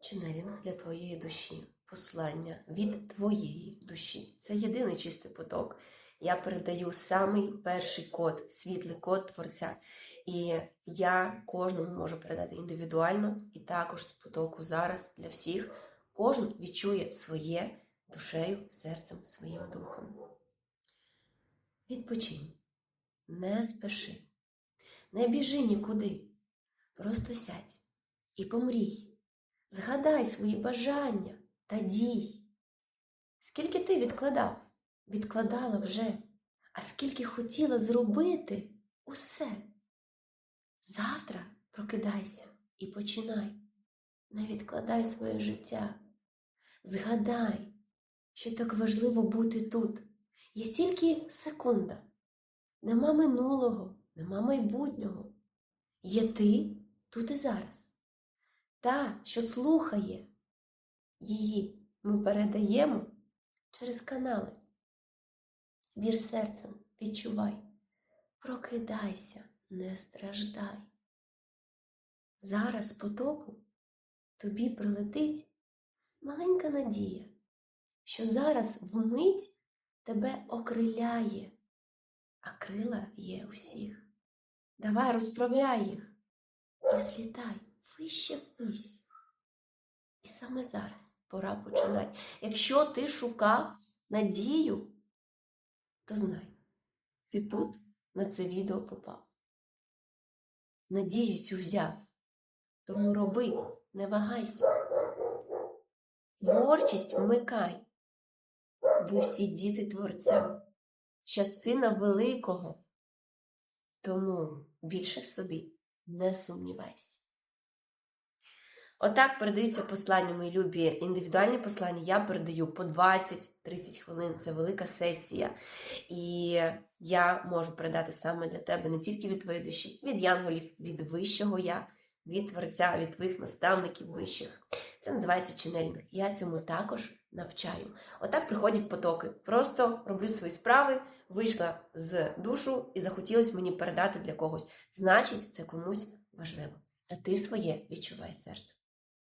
Ченелінг для твоєї душі, послання від твоєї душі. Це єдиний чистий поток. Я передаю самий перший код, світлий код творця. І я кожному можу передати індивідуально, і також з потоку зараз для всіх. Кожен відчує своє душею, серцем, своїм духом. Відпочинь, не спеши, не біжи нікуди. Просто сядь і помрій. Згадай свої бажання та дій. Скільки ти відкладав, відкладала вже, а скільки хотіла зробити усе. Завтра прокидайся і починай. Не відкладай своє життя. Згадай, що так важливо бути тут. Є тільки секунда. Нема минулого, нема майбутнього. Є ти тут і зараз. Та, що слухає її, ми передаємо через канали. Вір серцем, відчувай, прокидайся, не страждай. Зараз потоку тобі прилетить маленька надія, що зараз вмить тебе окриляє, а крила є у всіх. Давай розправляй їх і злітай вище вись. І саме зараз пора починати. Якщо ти шукав надію, то знай, ти тут на це відео попав. Надію цю взяв. Тому роби, не вагайся. Творчість вмикай. Ви всі діти творця, частина великого. Тому більше в собі не сумнівайся. Отак передаються послання, мої любі, індивідуальні послання. Я передаю по 20-30 хвилин. Це велика сесія. І я можу передати саме для тебе не тільки від твоєї душі, від янголів, від вищого я, від творця, від твоїх наставників вищих. Це називається ченелінг. Я цьому також навчаю. Отак приходять потоки. Просто роблю свої справи, вийшла з душу і захотілося мені передати для когось. Значить, це комусь важливо. А ти своє відчувай серцем.